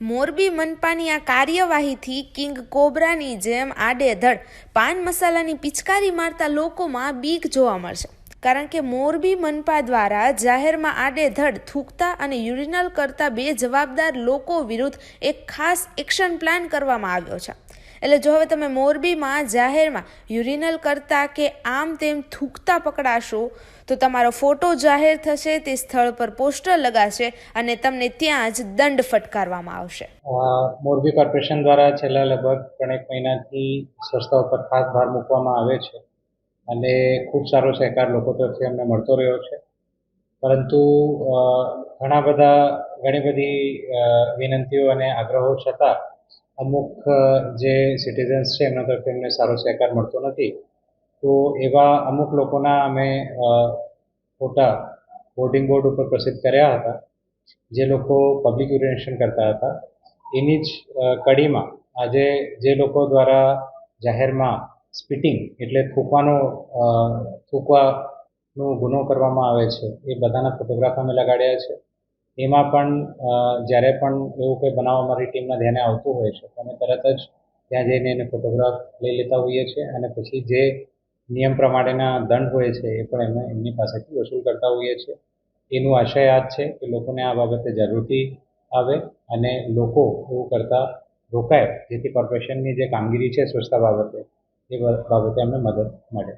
મોરબી મનપાની આ કાર્યવાહીથી કિંગ કોબ્રાની જેમ આડેધડ પાન મસાલાની પિચકારી મારતા લોકોમાં બીક જોવા મળશે. કારણ કે મોરબી મનપા દ્વારા જાહેરમાં આડેધડ થૂકતા અને યુરિનલ કરતા બે જવાબદાર લોકો વિરુદ્ધ એક ખાસ એક્શન પ્લાન કરવામાં આવ્યો છે. એટલે જો હવે તમે મોરબીમાં, જાહેરમાં યુરિનલ કરતા કે આમ તેમ થૂકતા પકડાશો, તો તમારો ફોટો જાહેર થશે, તે સ્થળ પર પોસ્ટર લગાશે અને તમને ત્યાં જ દંડ ફટકારવામાં આવશે. મોરબી કોર્પોરેશન દ્વારા છેલ્લા લગભગ ત્રણેક મહિનાથી સંસ્થા ઉપર ખાસ ભાર મૂકવામાં આવે છે અને ખૂબ સારો સહકાર લોકો તરફથી અમને મળતો રહ્યો છે. પરંતુ ઘણા બધા, ઘણી બધી વિનંતીઓ અને આગ્રહો છતાં અમુક જે સિટીઝન્સ છે, એમના તરફથી અમને સારો સહકાર મળતો નથી. તો એવા અમુક લોકોના અમે ફોટા હોર્ડિંગ બોર્ડ ઉપર પ્રસિદ્ધ કર્યા હતા, જે લોકો પબ્લિક યુરિનેશન કરતા હતા. એની જ કડીમાં આજે જે લોકો દ્વારા જાહેરમાં સ્પિટિંગ એટલે થૂંકવાનો થૂકવાનો ગુનો કરવામાં આવે છે, એ બધાના ફોટોગ્રાફ અમે લગાડ્યા છે. એમાં પણ જ્યારે પણ એવું કોઈ બનાવ અમારી ટીમના ધ્યાને આવતું હોય છે, તો અમે તરત જ ત્યાં જઈને એને ફોટોગ્રાફ લઈ લેતા હોઈએ છીએ અને પછી જે નિયમ પ્રમાણેના દંડ હોય છે એ પણ અમે એમની પાસેથી વસૂલ કરતા હોઈએ છીએ. એનું આશય આ જ છે કે લોકોને આ બાબતે જાગૃતિ આવે અને લોકો એવું કરતા રોકાય, જેથી કોર્પોરેશનની જે કામગીરી છે સ્વચ્છતા બાબતે, એ બાબતે અમને મદદ મળે.